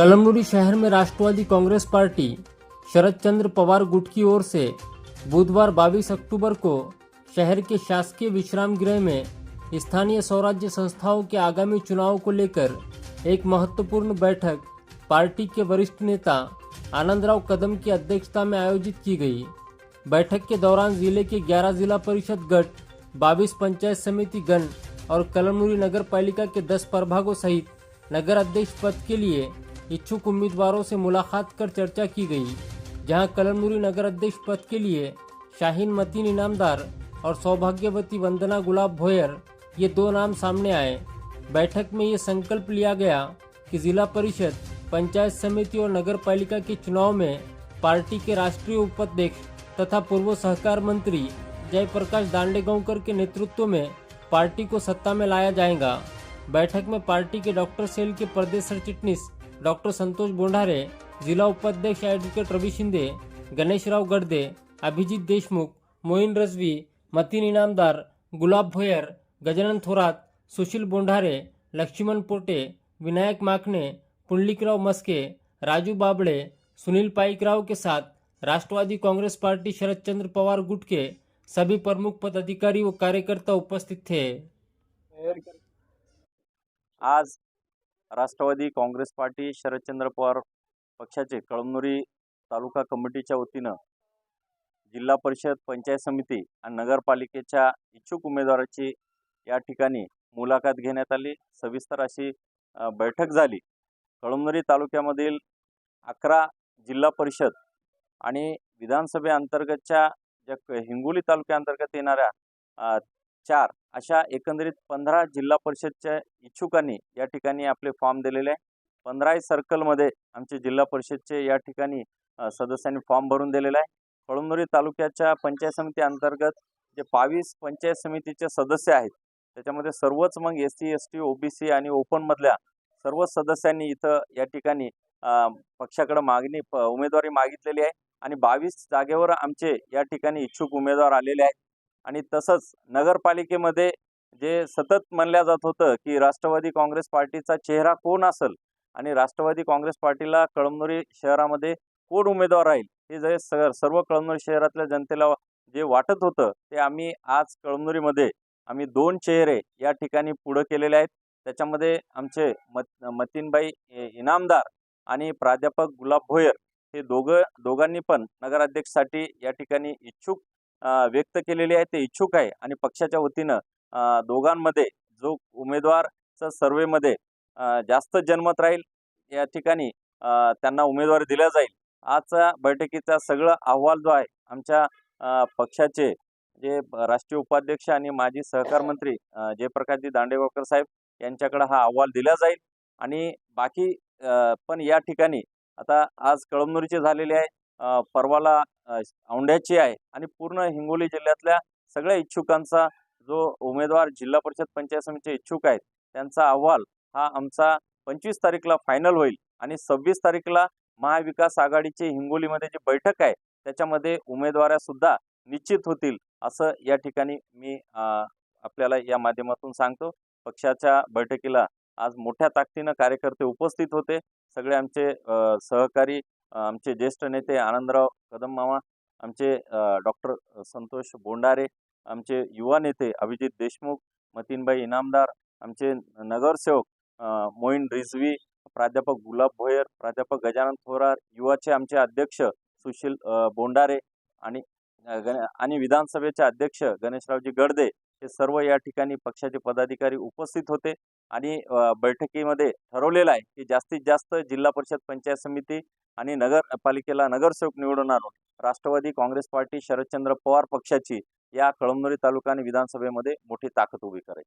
कलमनुरी शहर में राष्ट्रवादी कांग्रेस पार्टी शरद चंद्र पवार गुट की ओर से बुधवार 22 अक्टूबर को शहर के शासकीय विश्राम गृह में स्थानीय स्वराज्य संस्थाओं के आगामी चुनाव को लेकर एक महत्वपूर्ण बैठक पार्टी के वरिष्ठ नेता आनंदराव कदम की अध्यक्षता में आयोजित की गई। बैठक के दौरान ज़िले के 11 जिला परिषद गट 22 पंचायत समिति गण और कलमनुरी नगर पालिका के 10 प्रभागों सहित नगर अध्यक्ष पद के लिए इच्छुक उम्मीदवारों से मुलाकात कर चर्चा की गई, जहाँ कलमनुरी नगर अध्यक्ष पद के लिए शाहीन मतीन इनामदार और सौभाग्यवती वंदना गुलाब भोयर, ये दो नाम सामने आए। बैठक में ये संकल्प लिया गया कि जिला परिषद, पंचायत समिति और नगर पालिका के चुनाव में पार्टी के राष्ट्रीय उपाध्यक्ष तथा पूर्व सहकार मंत्री जयप्रकाश दांडेगांवकर के नेतृत्व में पार्टी को सत्ता में लाया जाएगा। बैठक में पार्टी के डॉक्टर सेल के प्रदेश चिटनीस डॉक्टर संतोष बोंढारे जिला उपाध्यक्ष ॲडव्होकेट रवि शिंदे गणेशराव गडदे अभिजित देशमुख मोईन रजवी मतीन इनामदार गुलाब भोयर गजानन थोरात सुशील बोंढारे लक्ष्मण पोटे विनायक माखने पुंडलिकराव मस्के राजू बाबड़े सुनील पाइकराव के साथ राष्ट्रवादी कांग्रेस पार्टी शरद चंद्र पवार गुट के सभी प्रमुख पदाधिकारी व कार्यकर्ता उपस्थित थे। आज राष्ट्रवादी काँग्रेस पार्टी शरदचंद्र पवार पक्षाचे कळमनुरी तालुका कमिटीच्या वतीनं जिल्हा परिषद पंचायत समिती आणि नगरपालिकेच्या इच्छुक उमेदवाराची या ठिकाणी मुलाखत घेण्यात आली. सविस्तर अशी बैठक झाली. कळमनुरी तालुक्यामधील अकरा जिल्हा परिषद आणि विधानसभेअंतर्गतच्या ज्या क- हिंगोली तालुक्याअंतर्गत येणाऱ्या चार अशा एकंदरीत पंधरा जिल्हा परिषदच्या इच्छुकांनी या ठिकाणी आपले फॉर्म दिलेले आहे. पंधराही सर्कलमध्ये आमचे जिल्हा परिषदचे या ठिकाणी सदस्यांनी फॉर्म भरून दिलेला आहे. कळमनुरी तालुक्याच्या पंचायत समिती अंतर्गत जे बावीस पंचायत समितीचे सदस्य आहेत त्याच्यामध्ये सर्वच मग S C S T OBC आणि ओपनमधल्या सर्व सदस्यांनी इथं या ठिकाणी पक्षाकडे मागणी उमेदवारी मागितलेली आहे. आणि बावीस जागेवर आमचे या ठिकाणी इच्छुक उमेदवार आलेले आहेत. आणि तसंच नगरपालिकेमध्ये जे सतत म्हणल्या जात होतं की राष्ट्रवादी काँग्रेस पार्टीचा चेहरा कोण असेल आणि राष्ट्रवादी काँग्रेस पार्टीला कळमनुरी शहरामध्ये कोण उमेदवार राहील हे जे स- सर्व कळमनुरी शहरातल्या जनतेला जे वाटत होतं ते आम्ही आज कळमनुरीमध्ये आम्ही दोन चेहरे या ठिकाणी पुढं केलेले आहेत. त्याच्यामध्ये आमचे मत मतीनबाई इनामदार आणि प्राध्यापक गुलाब भोयर हे दोघं दोघांनी पण नगराध्यक्षसाठी या ठिकाणी इच्छुक व्यक्त केलेले आहे ते इच्छुक आहे आणि पक्षाच्या वतीनं दोघांमध्ये जो उमेदवारचा सर्वेमध्ये जास्त जनमत राहील या ठिकाणी त्यांना उमेदवारी दिल्या जाईल. आजचा बैठकीचा सगळं अहवाल जो आहे आमच्या पक्षाचे जे राष्ट्रीय उपाध्यक्ष आणि माजी सहकार मंत्री जयप्रकाशजी दांडेगावकर साहेब यांच्याकडे हा अहवाल दिला जाईल. आणि बाकी पण या ठिकाणी आता आज कळमनुरीचे झालेले आहे परवाला औंढ्याची आहे आणि पूर्ण हिंगोली जिल्ह्यातल्या सगळ्या इच्छुकांचा जो उमेदवार जिल्हा परिषद पंचायत समितीचे इच्छुक आहेत त्यांचा अहवाल हा आमचा पंचवीस तारीखला फायनल होईल आणि सव्वीस तारीखला महाविकास आघाडीची हिंगोलीमध्ये जी बैठक आहे त्याच्यामध्ये उमेदवाऱ्या सुद्धा निश्चित होतील असं या ठिकाणी मी आपल्याला या माध्यमातून सांगतो. पक्षाच्या बैठकीला आज मोठ्या ताकदीनं कार्यकर्ते उपस्थित होते. सगळे आमचे सहकारी आमचे ज्येष्ठ नेते आनंदराव कदम मामा आमचे डॉक्टर संतोष बोंडारे आमचे युवा नेते अभिजित देशमुख मतीनबाई इनामदार आमचे नगरसेवक मोईन रिझवी प्राध्यापक गुलाब भोयर प्राध्यापक गजानन थोरार युवाचे आमचे अध्यक्ष सुशील बोंडारे आणि गण आणि विधानसभेचे अध्यक्ष गणेशरावजी गडदे हे सर्व या ठिकाणी पक्षाचे पदाधिकारी उपस्थित होते आणि बैठकीमध्ये ठरवलेलं आहे की जास्तीत जास्त जिल्हा परिषद पंचायत समिती आणि नगरपालिकेला नगरसेवक निवडून आणून राष्ट्रवादी काँग्रेस पार्टी शरदचंद्र पवार पक्षाची या कळमनुरी तालुका आणि विधानसभेमध्ये मोठी ताकद उभी करेल.